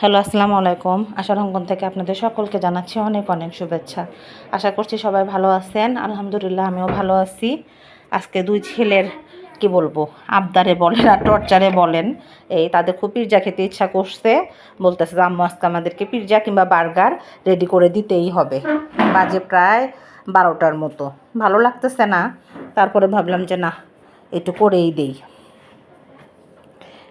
Hello, আসসালামু আলাইকুম। আশার অঙ্গন থেকে আপনাদের সকলকে জানাচ্ছি অনেক অনেক শুভেচ্ছা। আশা করছি সবাই ভালো আছেন। আলহামদুলিল্লাহ, আমিও ভালো আছি। আজকে দুই ছেলের, কি বলব, আবদারে বলেন আর টর্চারে বলেন। এই তাদের খুব পিৎজা খেতে ইচ্ছা করছে। বলতেছে যে, আম্মু, আজকে আমাদেরকে পিৎজা কিংবা বার্গার রেডি করে দিতেই হবে। বাজে প্রায় বারোটার মতো। ভালো লাগতেছে না। তারপরে ভাবলাম যে, না, একটু করেই দেই।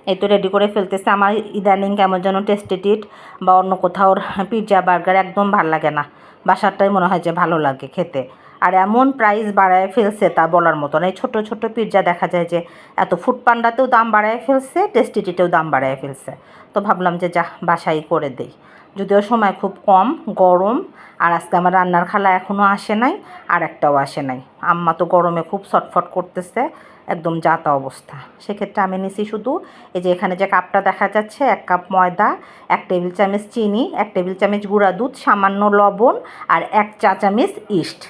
এই তো রেডি করে ফেলতেছে। আমার ইদানিং কেমন যেন টেস্টেটিট বা অন্য কোথাও পিৎজা বার্গার একদম ভালো লাগে না। বাসারটাই মনে হয় যে ভালো লাগে খেতে। আর এমন প্রাইস বাড়ায় ফেলছে তা বলার মতো না। এই ছোটো ছোটো পিৎজা দেখা যায় যে এত ফুড পান্ডাতেও দাম বাড়ায় ফেলছে টেস্টিটিতেও দাম বাড়ায় ফেলছে। তো ভাবলাম যে যা বাসাই করে দেই। যদিও সময় খুব কম, গরম, আর আজকে আমার রান্নার খালা এখনও আসে নাই, আর একটাও আসে নাই। আম্মা তো গরমে খুব ছটফট করতেছে। একদম যাতা অবস্থা। সেক্ষেত্রে আমি নিছি শুধু এই যে এখানে যে কাপটা দেখা যাচ্ছে, এক কাপ ময়দা, এক টেবিল চামচ চিনি, এক টেবিল চামচ গুঁড়া দুধ, সামান্য লবণ আর এক চা চামচ ইস্ট।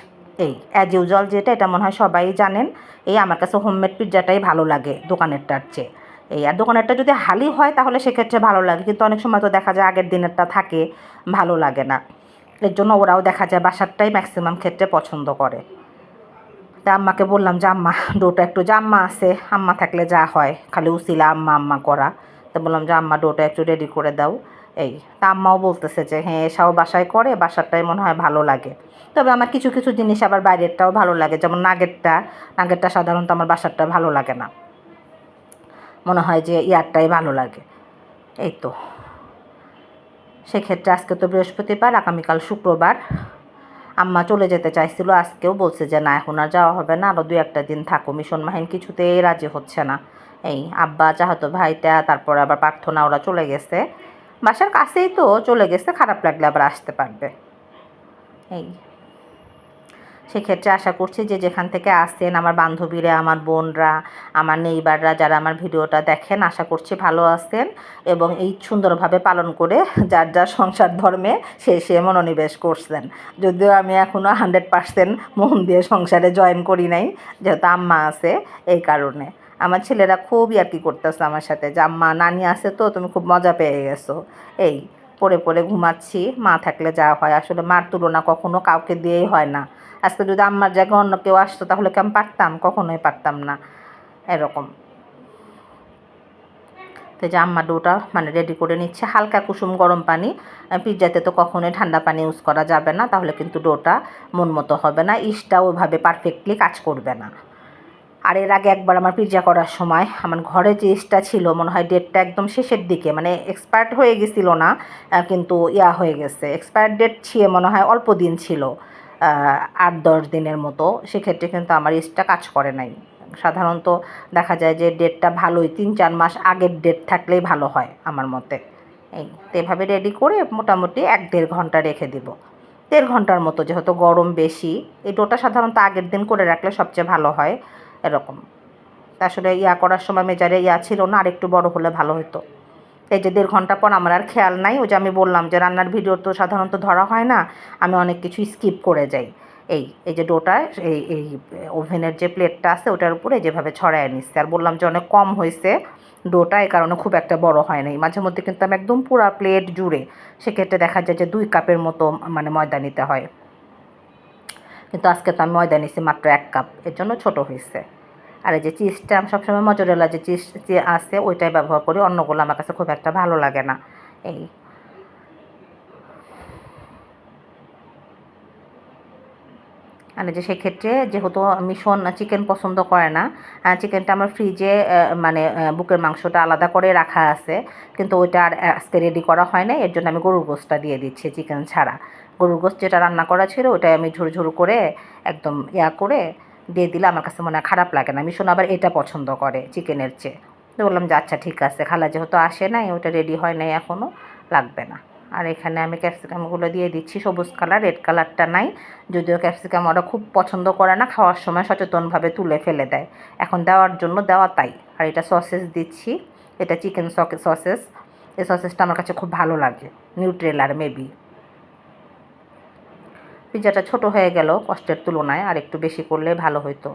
এই অ্যাজ ইউজুয়াল যেটা, এটা মনে হয় সবাই জানেন। এই আমার কাছে হোমমেড পিৎজাটাই ভালো লাগে দোকানেরটার চেয়ে। এই আর দোকানেরটা যদি হালি হয়, তাহলে সেক্ষেত্রে ভালো লাগে। কিন্তু অনেক সময় তো দেখা যায় আগের দিনেরটা থাকে, ভালো লাগে না। এর জন্য ওরাও দেখা যায় বাসারটাই ম্যাক্সিমাম ক্ষেত্রে পছন্দ করে। তা আম্মাকে বললাম যে, আম্মা, ডোটা একটু যে আম্মা আছে, আম্মা থাকলে যা হয়, খালি উসিলা আম্মা আম্মা করা। তো বললাম যে, আম্মা, ডোটা একটু রেডি করে দাও। এই, তা আম্মাও বলতেছে যে হ্যাঁ এসাও বাসায় করে, বাসারটাই মনে হয় ভালো লাগে। তবে আমার কিছু কিছু জিনিস আবার বাইরেরটাও ভালো লাগে, যেমন নাগেরটা নাগেরটা সাধারণত আমার বাসারটা ভালো লাগে না। মনে হয় যে, ইয়ারটাই ভালো লাগে। এই তো। সেক্ষেত্রে আজকে তো বৃহস্পতিবার, আগামীকাল শুক্রবার। আম্মা চলে যেতে চাইছিল, আজকেও বলছে যে, না, এখন আর যাওয়া হবে না আরও দু একটা দিন থাকো। মিশন মাহিন কিছুতেই রাজি হচ্ছে না। এই আব্বা, চাহতো ভাইটা, তারপর আবার প্রার্থনা, ওরা চলে গেছে। বাসার কাছেই তো চলে গেছে, খারাপ লাগলে আবার আসতে পারবে। এই সেক্ষেত্রে আশা করছি যে যেখান থেকে আসছেন আমার বান্ধবীরা, আমার বোনরা, আমার নেইবাররা যারা আমার ভিডিওটা দেখেন, আশা করছি ভালো আছেন এবং এই সুন্দরভাবে পালন করে যার যার সংসার ধর্মে সে সে মনোনিবেশ করছেন। যদিও আমি এখনও হান্ড্রেড পার্সেন্ট মন দিয়ে সংসারে জয়েন করি নাই, যেহেতু আম্মা আছে এই কারণে। আমার ছেলেরা খুব ইয়ার্কি করতেছে আমার সাথে যে, আম্মা, নানি আছে তো, তুমি খুব মজা পেয়ে গেছো। এই। পড়ে পড়ে ঘুমাচ্ছি, মা থাকলে যা হয়। আসলে মার তুলনা কখনো কাউকে দিয়েই হয় না। আজকে যদি আম্মার জায়গায় অন্য কেউ আসতো, তাহলে কি আমি পারতাম? কখনোই পারতাম না। এরকম। তো যে আম্মা ডোটা মানে রেডি করে নিচ্ছে। হালকা কুসুম গরম পানি। পিৎজাতে তো কখনোই ঠান্ডা পানি ইউজ করা যাবে না। তাহলে কিন্তু ডোটা মন মতো হবে না। ইস্টটা ওইভাবে পারফেক্টলি কাজ করবে না। আর এর আগে একবার আমার পিৎজা করার সময় আমার ঘরে যে ইস্টটা ছিল, মনে হয় ডেটটা একদম শেষের দিকে মানে এক্সপায়ার্ড হয়ে গেছিল না কিন্তু ইয়া হয়ে গেছে। এক্সপায়ার ডেট ছিয়ে মনে হয় অল্প দিন ছিল আট দশ দিনের মতো। সেক্ষেত্রে কিন্তু আমার ইস্টটা কাজ করে নাই। সাধারণত দেখা যায় যে ডেটটা ভালোই, তিন চার মাস আগের ডেট থাকলেই ভালো হয় আমার মতে। এই, তো এভাবে রেডি করে মোটামুটি এক দেড় ঘণ্টা রেখে দিব। দেড় ঘণ্টার মতো, যেহেতু গরম বেশি, এই ডোটা সাধারণত আগের দিন করে রাখলে সবচেয়ে ভালো হয়। এরকম। আসলে ইয়া করার সময় মেজারে ইয়া ছিল না, আর একটু বড় হলে ভালো হতো এই যে দেড় ঘণ্টা পর আমার আর খেয়াল নাই, ওই যে আমি বললাম যে রান্নার ভিডিও তো সাধারণত ধরা হয় না, আমি অনেক কিছু স্কিপ করে যাই। এই এই যে ডোটা, এই এই ওভেনের যে প্লেটটা আছে ওটার উপরে যেভাবে ছড়ায় নিচ্ছে, আর বললাম যে অনেক কম হয়েছে ডোটা এই কারণে খুব একটা বড় হয় নাই। মাঝে মধ্যে কিন্তু আমি একদম পুরা প্লেট জুড়ে, সেক্ষেত্রে দেখা যায় যে দুই কাপের মতো মানে ময়দা নিতে হয়। কিন্তু আজকে তো আমি ময়দা নিয়েছি মাত্র এক কাপ, এর জন্য ছোট হয়েছে আর এই যে চিজটা, আমি সবসময় মজরেলা যে চিজ, যে আছে, ওইটাই ব্যবহার করি, অন্যগুলো আমার কাছে খুব একটা ভালো লাগে না। এই। মানে যে সেক্ষেত্রে যেহেতু মিশন চিকেন পছন্দ করে না চিকেনটা আমার ফ্রিজে মানে বুকের মাংসটা আলাদা করে রাখা আছে, কিন্তু ওইটা আর আজকে রেডি করা হয় না এর জন্য আমি গরুর গোস্তটা দিয়ে দিচ্ছি চিকেন ছাড়া। গরুর গোস্ত যেটা রান্না করা ছিল, ওটাই আমি ঝুরু ঝুরু করে একদম ইয়া করে দিয়ে দিলে আমার কাছে মনে হয় খারাপ লাগে না। মিশন আবার এটা পছন্দ করে, চিকেনের চেয়ে। তো বললাম যে আচ্ছা ঠিক আছে। খালা যেহেতু আসে নাই, ওটা রেডি হয় নাই এখনও লাগবে না। আর এখানে আমি ক্যাপসিকামগুলো দিয়ে দিচ্ছি, সবুজ কালার রেড কালারটা নাই। যদিও ক্যাপসিকাম ওরা খুব পছন্দ করে না, খাওয়ার সময় সচেতনভাবে তুলে ফেলে দেয়। এখন দেওয়ার জন্য দেওয়া তাই। আর এটা সসেস দিচ্ছি। এটা চিকেন সসেস এই সসেসটা আমার কাছে খুব ভালো লাগে। নিউট্রেলার মেবি পিৎজাটা ছোট হয়ে গেল কষ্টের তুলনায়, আর একটু বেশি করলে ভালো হতো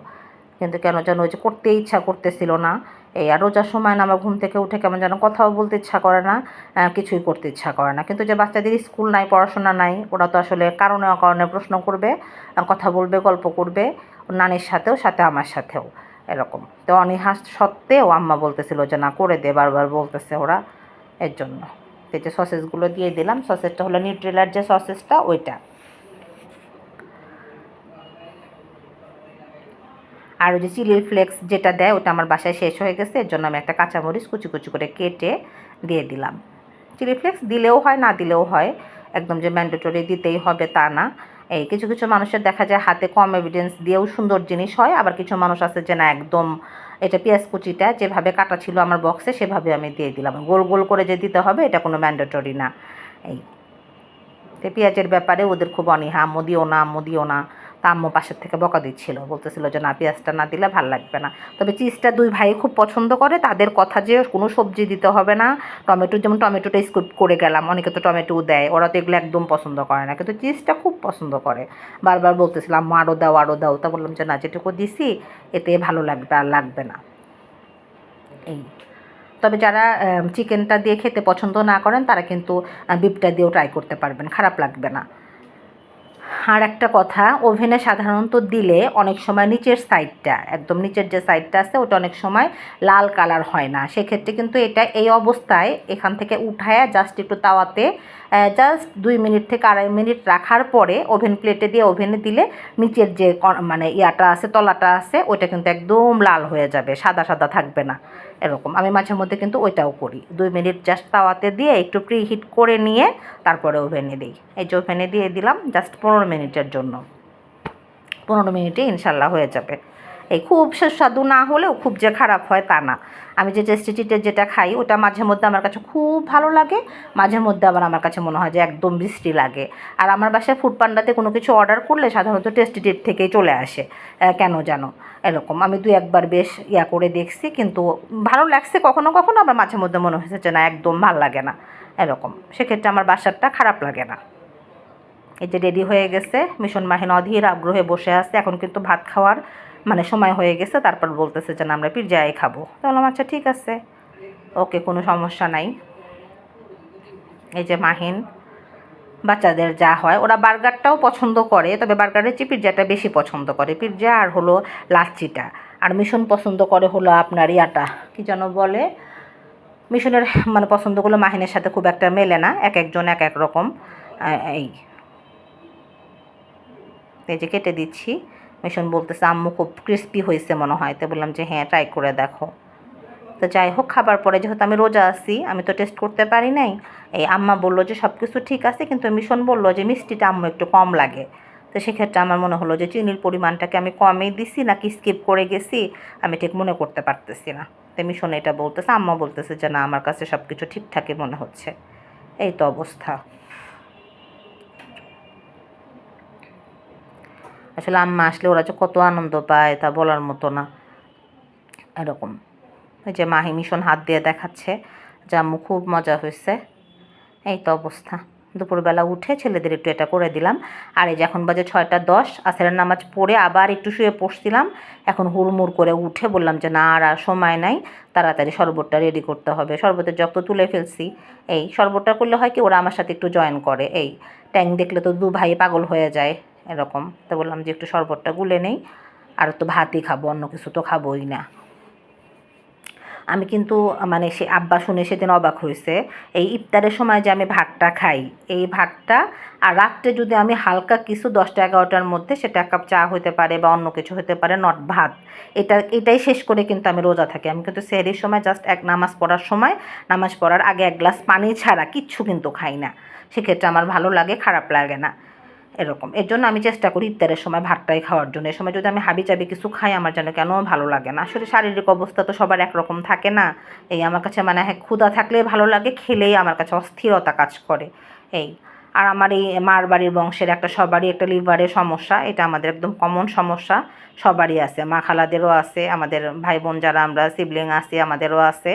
কিন্তু কেন যেন ওই যে করতে ইচ্ছা করতেছিল না। এই আর রোজার সময় না, আমার ঘুম থেকে উঠে কেমন যেন কথাও বলতে ইচ্ছা করে না কিছুই করতে ইচ্ছা করে না। কিন্তু যে বাচ্চাদের স্কুল নাই, পড়াশোনা নাই, ওরা তো আসলে কারণে অকারণে প্রশ্ন করবে কথা বলবে, গল্প করবে নানির সাথেও, সাথে আমার সাথেও, এরকম। তো অনীহা সত্ত্বেও আম্মা বলতেছিল যে, না, করে দে, বারবার বলতেছে ওরা এর জন্য। তো যে সসেসগুলো দিয়ে দিলাম সসেসটা হলো নিউট্রেলার যে সসেসটা ওইটা। আর ওই যে চিলি ফ্লেক্স যেটা দেয়, ওটা আমার বাসায় শেষ হয়ে গেছে, এর জন্য আমি একটা কাঁচামরিচ কুচি কুচি করে কেটে দিয়ে দিলাম। চিলি ফ্লেক্স দিলেও হয়, না দিলেও হয়, একদম যে ম্যান্ডেটরি দিতেই হবে তা না। এই কিছু কিছু মানুষের দেখা যায় হাতে কম এভিডেন্স দিয়েও সুন্দর জিনিস হয়, আবার কিছু মানুষ আছে যে না একদম এটা পেঁয়াজ কুচিটা যেভাবে কাটা ছিল আমার বক্সে সেভাবে আমি দিয়ে দিলাম। গোল গোল করে যে দিতে হবে, এটা কোনো ম্যান্ডেটরি না। এই পেঁয়াজের ব্যাপারে ওদের খুব অনীহা, আম্মু দিও না, আম্মু দিও না। তা আম্মু পাশের থেকে বকা দিচ্ছিল। বলতেছিল যে, না, পেঁয়াজটা না দিলে ভালো লাগবে না। তবে চিজটা দুই ভাই খুব পছন্দ করে, তাদের কথা যে কোনো সবজি দিতে হবে না। টমেটো, যেমন টমেটোটা স্কুপ করে গেলাম, অনেকে তো টমেটো দেয়, ওরা তো এগুলো একদম পছন্দ করে না। কিন্তু চিজটা খুব পছন্দ করে। বারবার বলতেছিলাম আরও দাও আরও দাও। তা বললাম যে, না, যেটুকু দিছি, এতে ভালো লাগবে আর লাগবে না। এই। তবে যারা চিকেনটা দিয়ে খেতে পছন্দ না করেন, তারা কিন্তু বিপটা দিয়েও ট্রাই করতে পারবেন, খারাপ লাগবে না। আর একটা কথা, ওভেনে সাধারণত দিলে অনেক সময় নিচের সাইডটা একদম নিচের যে সাইডটা আছে, ওটা অনেক সময় লাল কালার হয় না। সেক্ষেত্রে কিন্তু এটা এই অবস্থায় এখান থেকে উঠায় জাস্ট একটু তাওয়াতে জাস্ট দুই মিনিট থেকে আড়াই মিনিট রাখার পরে ওভেন প্লেটে দিয়ে ওভেনে দিলে নিচের যে মানে ইয়াটা আছে, তলাটা আছে, ওইটা কিন্তু একদম লাল হয়ে যাবে, সাদা সাদা থাকবে না। এরকম। আমি মাঝে মধ্যে কিন্তু ওইটাও করি। দুই মিনিট জাস্ট তাওয়াতে দিয়ে একটু প্রি হিট করে নিয়ে তারপরে ওভেনে দিই। এই যে ওভেনে দিয়ে দিলাম জাস্ট পনেরো মিনিটের জন্য। পনেরো মিনিটে ইনশাল্লাহ হয়ে যাবে। এই খুব সুস্বাদু না হলেও খুব যে খারাপ হয় তা না। আমি যে টেস্টি চিটের যেটা খাই, ওটা মাঝে মধ্যে আমার কাছে খুব ভালো লাগে, মাঝে মধ্যে আবার আমার কাছে মনে হয় যে একদম বৃষ্টি লাগে। আর আমার বাসায় ফুড পান্ডাতে কোনো কিছু অর্ডার করলে সাধারণত টেস্টি টিট থেকেই চলে আসে কেন জানো? এরকম আমি দু একবার বেশ ইয়া করে দেখছি, কিন্তু ভালো লাগছে কখনো কখনো, আবার মাঝে মধ্যে মনে হয়েছে যে না, একদম ভালো লাগে না, এরকম। সেক্ষেত্রে আমার বাসারটা খারাপ লাগে না। এই যে রেডি হয়ে গেছে মিশন মাহিন অধীর আগ্রহে বসে আছে, এখন কিন্তু ভাত খাওয়ার মানে সময় হয়ে গেছে, তারপর বলতেছে যে না, আমরা পিৎজাই খাব। তো বললাম আচ্ছা ঠিক আছে। ওকে, কোনো সমস্যা নাই। এই যে মাহিন, বাচ্চাদের যা হয়, ওরা বার্গারটাও পছন্দ করে, তবে বার্গারের চেয়ে পিৎজাটা বেশি পছন্দ করে। পিৎজা আর হলো লাচ্ছিটা। আর মিশন পছন্দ করে হলো আপনার ইয়াটা। কি যেন বলে? মিশনের মানে পছন্দগুলো মাহিনের সাথে খুব একটা মেলে না, এক একজন এক এক রকম। এই যে কেটে দিচ্ছি। মিশন বলতেছে, আম্মু খুব ক্রিস্পি হয়েছে মনে হয়। তো বললাম যে হ্যাঁ ট্রাই করে দেখো। তো যাই হোক, খাবার পরে যেহেতু আমি রোজা আছি, আমি তো টেস্ট করতে পারি নাই। এই আম্মা বলল যে সব কিছু ঠিক আছে। কিন্তু মিশন বলল যে, মিষ্টিটা আম্মু একটু কম লাগে। তো সেক্ষেত্রে আমার মনে হলো যে, চিনির পরিমাণটাকে আমি কমই দিছি নাকি স্কিপ করে গেছি? আমি ঠিক মনে করতে পারতেছি না। তো মিশন এটা বলতেছে, আম্মা বলতেছে যে, না, আমার কাছে সব কিছু ঠিকঠাকই মনে হচ্ছে। এই তো অবস্থা। আসলে আম্মা আসলে ওরা যে কত আনন্দ পায় তা বলার মতো না। এরকম। ওই যে মাহি মিশন হাত দিয়ে দেখাচ্ছে যে আম্মু খুব মজা হয়েছে। এই তো অবস্থা। দুপুরবেলা উঠে ছেলেদের একটু এটা করে দিলাম। আর এই যে এখন বাজে ছয়টা দশ, আসরের নামাজ পড়ে আবার একটু শুয়ে পড়ছিলাম। এখন হুড়মুড় করে উঠে বললাম যে না, আর সময় নাই। তাড়াতাড়ি শরবতটা রেডি করতে হবে। শরবতের জগ তো তুলে ফেলছি। এই, শরবতটা করলে হয় কি, ওরা আমার সাথে একটু জয়েন করে। এই, ট্যাং দেখলে তো দু ভাই পাগল হয়ে যায়। এরকম। তো বললাম যে একটু শরবতটা গুলে নেই, আর তো ভাতই খাব, অন্য কিছু তো খাবোই না। আমি কিন্তু মানে সে আব্বা শুনে সেদিন অবাক হয়েছে, এই ইফতারের সময় যে আমি ভাতটা খাই, এই ভাতটা, আর রাত্রে যদি আমি হালকা কিছু দশটা এগারোটার মধ্যে সেটা এক কাপ চা হতে পারে বা অন্য কিছু হতে পারে, নট ভাত, এটা, এটাই শেষ করে কিন্তু আমি রোজা থাকি। আমি কিন্তু সেহরির সময় জাস্ট এক নামাজ পড়ার সময়, নামাজ পড়ার আগে এক গ্লাস পানি ছাড়া কিচ্ছু কিন্তু খাই না। সেক্ষেত্রে আমার ভালো লাগে, খারাপ লাগে না। এরকম। এর জন্য আমি চেষ্টা করি ইফতারের সময় ভাতটাই খাওয়ার জন্য। এ সময় যদি আমি হাবি চাবি কিছু খাই, আমার যেন কেন ভালো লাগে না। আসলে শারীরিক অবস্থা তো সবার একরকম থাকে না। এই আমার কাছে মানে হ্যাঁ ক্ষুধা থাকলে ভালো লাগে, খেলেই আমার কাছে অস্থিরতা কাজ করে। এই, আর আমার এই মার বাড়ির বংশের একটা সবারই একটা লিভারের সমস্যা, এটা আমাদের একদম কমন সমস্যা। সবারই আছে, মা খালাদেরও আছে, আমাদের ভাই বোন যারা আমরা সিবলিং আছি, আমাদেরও আছে।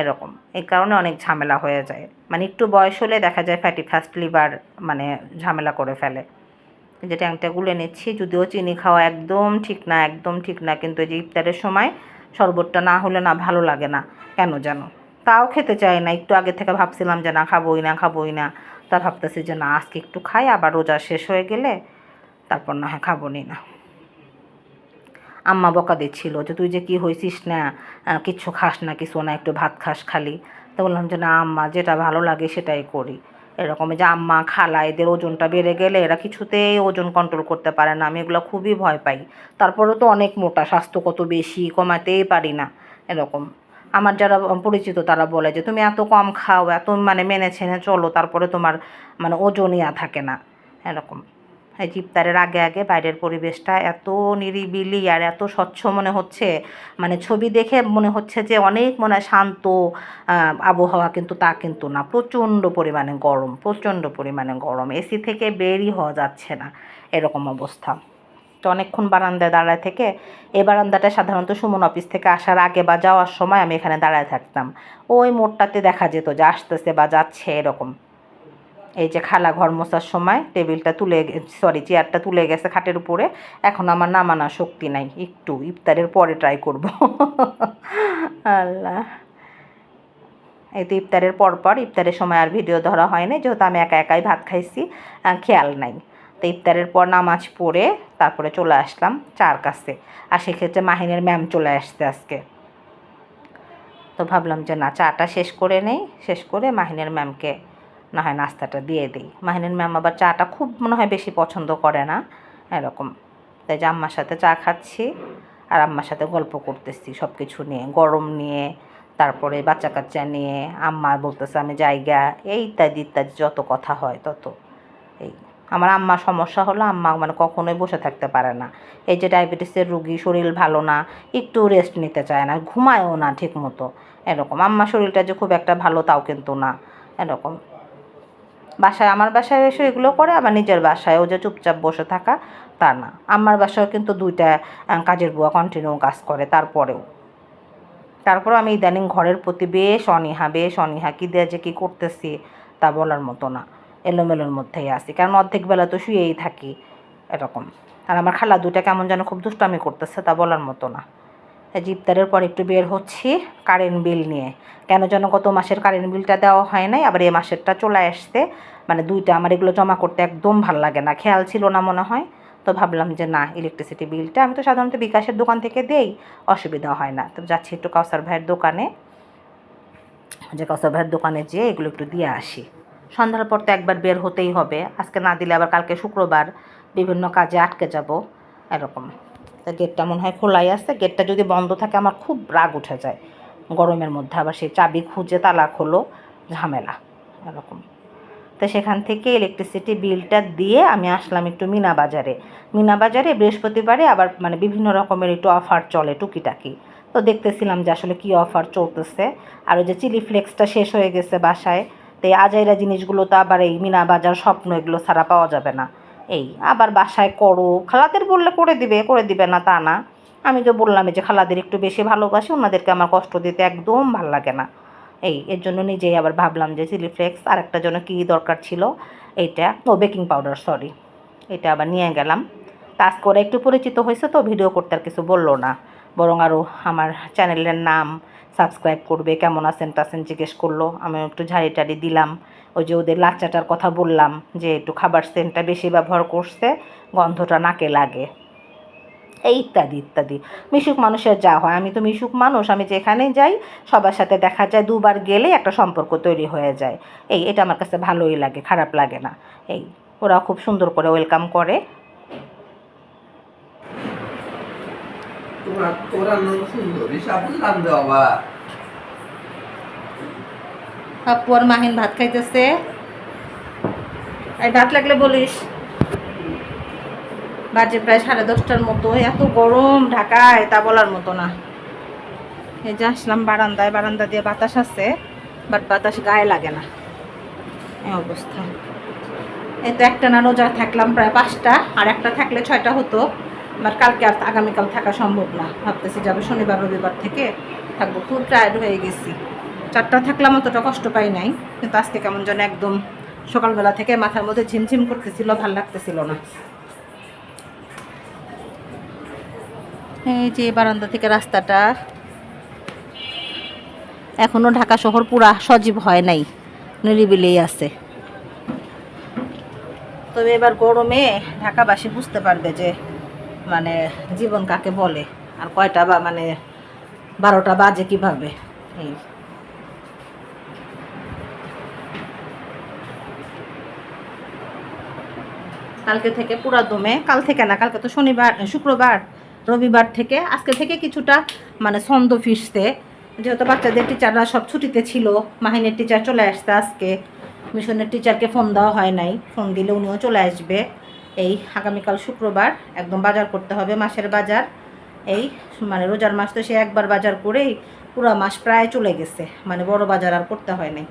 এরকম। এই কারণে অনেক ঝামেলা হয়ে যায়। মানে একটু বয়স হলে দেখা যায় ফ্যাটি ফাস্ট লিভার মানে ঝামেলা করে ফেলে। যে ট্যাংটা গুলে নিচ্ছি, যদিও চিনি খাওয়া একদম ঠিক না, একদম ঠিক না, কিন্তু এই যে ইফতারের সময় শরবতটা না হলে না ভালো লাগে না। কেন যেন তাও খেতে চাই না। একটু আগে থেকে ভাবছিলাম যে না খাবোই না খাবোই না। তা ভাবতেছি যে না, আজকে একটু খাই, আবার রোজা শেষ হয়ে গেলে তারপর না হয় খাব না। আম্মা বকা দিচ্ছিল যে, তুই যে কি হয়েছিস না? কিচ্ছু খাস না, কিছু না, একটু ভাত খাস খালি। তো বললাম যে, না আম্মা, যেটা ভালো লাগে সেটাই করি। এরকম যে আম্মা খালা, এদের ওজনটা বেড়ে গেলে এরা কিছুতেই ওজন কন্ট্রোল করতে পারে না। আমি এগুলো খুবই ভয় পাই। তারপরে তো অনেক মোটা, স্বাস্থ্য কত বেশি কমাতেই পারি না, এরকম। আমার যারা পরিচিত তারা বলে যে, তুমি এত কম খাও, এত মানে মেনে ছেনে চলো, তারপরে তোমার মানে ওজনই আর থাকে না। এরকম। ইফতারের আগে আগে বাইরের পরিবেশটা এত নিরিবিলি আর এত স্বচ্ছ মনে হচ্ছে। মানে ছবি দেখে মনে হচ্ছে যে অনেক মনে হয় শান্ত আবহাওয়া কিন্তু তা কিন্তু না। প্রচণ্ড পরিমাণে গরম, প্রচণ্ড পরিমাণে গরম। এসি থেকে বেরই হওয়া যাচ্ছে না এরকম অবস্থা। তো অনেকক্ষণ বারান্দায় দাঁড়ায় থেকে এই বারান্দাটা সাধারণত সুমন অফিস থেকে আসার আগে বা যাওয়ার সময় আমি এখানে দাঁড়ায় থাকতাম। ওই মোড়টাতে দেখা যেত যে আসতেছে বা যাচ্ছে এরকম। এই যে খালা ঘর মোছার সময় টেবিলটা তুলে সরি চেয়ারটা তুলে গেছে খাটের উপরে। এখন আমার নামানা শক্তি নাই, একটু ইফতারের পরে ট্রাই করব। আল্লাহ। এই তো ইফতারের পর পর, ইফতারের সময় আর ভিডিও ধরা হয় না যেহেতু আমি একা একাই ভাত খাইছি খেয়াল নাই। তো ইফতারের পর নামাজ পড়ে তারপরে চলে আসলাম চার কাছে। আর সেক্ষেত্রে মাহিনের ম্যাম চলে আসছে আজকে। তো ভাবলাম যে না, চাটা শেষ করে নেই, শেষ করে মাহিনের ম্যামকে না হয় নাস্তাটা দিয়ে দিই। মাহিনের ম্যাম আবার চাটা খুব মনে হয় বেশি পছন্দ করে না, এরকম। তাই যে আম্মার সাথে চা খাচ্ছি আর আম্মার সাথে গল্প করতেছি সব কিছু নিয়ে, গরম নিয়ে, তারপরে বাচ্চা কাচ্চা নিয়ে, আম্মা বলতেছে আমি জায়গা, এই ইত্যাদি ইত্যাদি যত কথা হয় তত। এই আমার আম্মা সমস্যা হলো আম্মা মানে কখনোই বসে থাকতে পারে না। এই যে ডায়াবেটিসের রুগী, শরীর ভালো না, একটু রেস্ট নিতে চায় না, ঘুমায়ও না ঠিক মতো এরকম। আম্মা শরীরটা যে খুব একটা ভালো তাও কিন্তু না, এরকম। বাসায়, আমার বাসায় এসে এগুলো করে, আবার নিজের বাসায়ও যে চুপচাপ বসে থাকা, তা না। আমার বাসায় কিন্তু দুইটা কাজের বুয়া কন্টিনিউ কাজ করে, তারপরেও। তারপর আমি ইদানিং ঘরের প্রতি বেশ অনীহা বেশ অনীহা। কী দিয়ে যে কী করতেছি, তা বলার মতো না। এলোমেলোর মধ্যেই আসি কারণ অর্ধেক বেলা তো শুয়েই থাকি, এরকম। আর আমার খালা দুইটা কেমন যেন খুব দুষ্টামি করতেছে, তা বলার মতো না। যে ইফতারের পর একটু বের হচ্ছি কারেন্ট বিল নিয়ে। কেন যেন গত মাসের কারেন্ট বিলটা দেওয়া হয় নাই, আবার এ মাসেরটা চলে আসতে মানে দুইটা আমার এগুলো জমা করতে একদম ভালো লাগে না, খেয়াল ছিল না মনে হয়। তো ভাবলাম যে না ইলেকট্রিসিটি বিলটা আমি তো সাধারণত বিকাশের দোকান থেকে দেই, অসুবিধা হয় না। তো যাচ্ছি একটু কাউসার ভাইয়ের দোকানে। যে কাউসার ভাইয়ের দোকানে যেয়ে এগুলো একটু দিয়ে আসি। সন্ধ্যার পর তো একবার বের হতেই হবে, আজকে না দিলে আবার কালকে শুক্রবার বিভিন্ন কাজে আটকে যাব, এরকম। তা গেটটা মনে হয় খোলাই আছে। গেটটা যদি বন্ধ থাকে, আমার খুব রাগ উঠে যায়। গরমের মধ্যে আবার সেই চাবি খুঁজে তালা খোলো, ঝামেলা, এরকম। তো সেখান থেকে ইলেকট্রিসিটি বিলটা দিয়ে আমি আসলাম একটু মিনা বাজারে। মিনা বাজারে বৃহস্পতিবারে আবার মানে বিভিন্ন রকমের একটু অফার চলে টুকিটাকি। তো দেখতেছিলাম যে আসলে কী অফার চলতেছে। আর ওই যে চিলি ফ্লেক্সটা শেষ হয়ে গেছে বাসায়। তো এই আজাইরা জিনিসগুলো তো আবার এই মিনা বাজার স্বপ্ন এগুলো ছাড়া পাওয়া যাবে না। এই, আবার বাসায় করো। খালাদের বললে করে দিবে করে দিবে না তা না। আমি তো বললাম যে খালাদের একটু বেশি ভালোবাসি, ওনাদেরকে আমার কষ্ট দিতে একদম ভালো লাগে না। এই, এর জন্য নিজেই আবার ভাবলাম যে চিলি ফ্লেক্স আর একটা জন্য কী দরকার ছিল, এইটা। ও বেকিং পাউডার সরি এটা আবার নিয়ে গেলাম। কাজ করে একটু পরিচিত হয়েছে তো ভিডিও করতে আর কিছু বলল না। বরং আরও আমার চ্যানেলের নাম সাবস্ক্রাইব করবে, কেমন আছেন, টাছেন জিজ্ঞেস করল। আমি একটু ঝাড়ি টাড়ি দিলাম। ওই যে ওদের লাচ্চাটার কথা বললাম যে একটু খাবার সেন্টটা বেশি ব্যবহার করছে, গন্ধটা নাকে লাগে। এই ইত্যাদি ইত্যাদি। মিশুক মানুষের যা হয়, আমি তো মিশুক মানুষ, আমি যেখানে যাই, সবার সাথে দেখা যায়, দুবার গেলেই একটা সম্পর্ক তৈরি হয়ে যায়। এই, এটা আমার কাছে ভালোই লাগে, খারাপ লাগে না। এই ওরা খুব সুন্দর করে ওয়েলকাম করে। আর মাহিন ভাত খাইতেছে। এই ভাত লাগলে বলিস। বাজে প্রায় সাড়ে দশটার মতো, এত গরম ঢাকায়, তা বলার মতো না। এই যে আসলাম বারান্দায়, বারান্দা দিয়ে বাতাস আছে বাট বাতাস গায়ে লাগে না। এই অবস্থা। এই তো একটা না রোজা থাকলাম প্রায় পাঁচটা, আর একটা থাকলে ছয়টা হতো বাট কালকে আর আগামীকাল থাকা সম্ভব না। ভাবতেছি যাবে শনিবার, রবিবার থেকে, থাকব। খুব টায়ার্ড হয়ে গেছি। চারটা থাকলাম, অতটা কষ্ট পাই নাই। কিন্তু আজকে কেমন যেন একদম সকালবেলা থেকে মাথার মধ্যে ঝিমঝিম করতেছিল, ভালো লাগতেছিল না। এই যে বারান্দা থেকে রাস্তাটা এখনও ঢাকা শহর পুরা সজীব হয় নাই নিরিবিলেই আছে। তবে এবার গরমে ঢাকাবাসী বুঝতে পারবে যে মানে জীবন কাকে বলে, আর কয়টা বা মানে বারোটা বাজে কীভাবে। এই কালকে থেকে পুরা দমে, কাল থেকে না, কালকে তো শনিবার, শুক্রবার, রবিবার থেকে। আজকে থেকে কিছুটা মানে ছন্দ ফিরছে। যেহেতু বাচ্চাদের টিচাররা সব ছুটিতে ছিল, মাহিনের টিচার চলে আসছে আজকে। মিশনের টিচারকে ফোন দেওয়া হয় নাই। ফোন দিলে উনিও চলে আসবে। এই আগামীকাল শুক্রবার একদম বাজার করতে হবে, মাসের বাজার। এই মানে রোজার মাস তো সে একবার বাজার করেই পুরো মাস প্রায় চলে গেছে। মানে বড় বাজার আর করতে হয় নাই।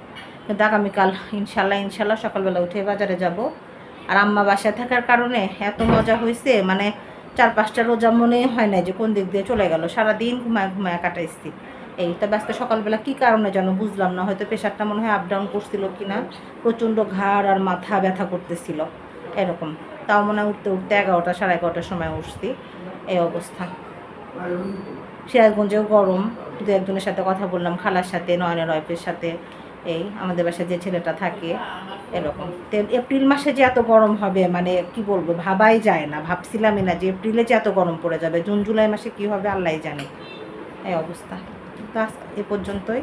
কিন্তু আগামীকাল ইনশাল্লাহ ইনশাল্লাহ সকালবেলা উঠে বাজারে যাব। আর আম্মা বাসায় থাকার কারণে এত মজা হয়েছে মানে চার পাঁচটা রোজা মনে হয় না যে কোন দিক দিয়ে চলে গেল। সারাদিন ঘুমায় ঘুমায় কাটাইছি। এই তবে আজকে সকালবেলা কী কারণে যেন বুঝলাম না, হয়তো প্রেশারটা মনে হয় আপ ডাউন করছিল কি না প্রচণ্ড ঘাড় আর মাথা ব্যথা করতেছিল, এরকম। তাও মনে হয় উঠতে উঠতে এগারোটা, সাড়ে এগারোটার সময় উঠছি। এই অবস্থা। সিরাজগঞ্জেও গরম, দু একজনের সাথে কথা বললাম, খালার সাথে, নয়নের ওয়াইফের সাথে। এই আমাদের বাসায় যে ছেলেটা থাকে এরকম। এপ্রিল মাসে যে এত গরম হবে মানে কি বলব, ভাবাই যায় না ভাবছিলামই না যে এপ্রিলে যে এত গরম পড়ে যাবে, জুন, জুলাই মাসে কি হবে আল্লাহ জানে। এই অবস্থা। তো এ পর্যন্তই।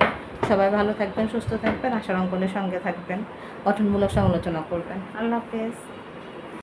সবাই ভালো থাকবেন, সুস্থ থাকবেন, আশার অঙ্কনের সঙ্গে থাকবেন। গঠনমূলক সমালোচনা করবেন। আল্লাহ হাফেজ।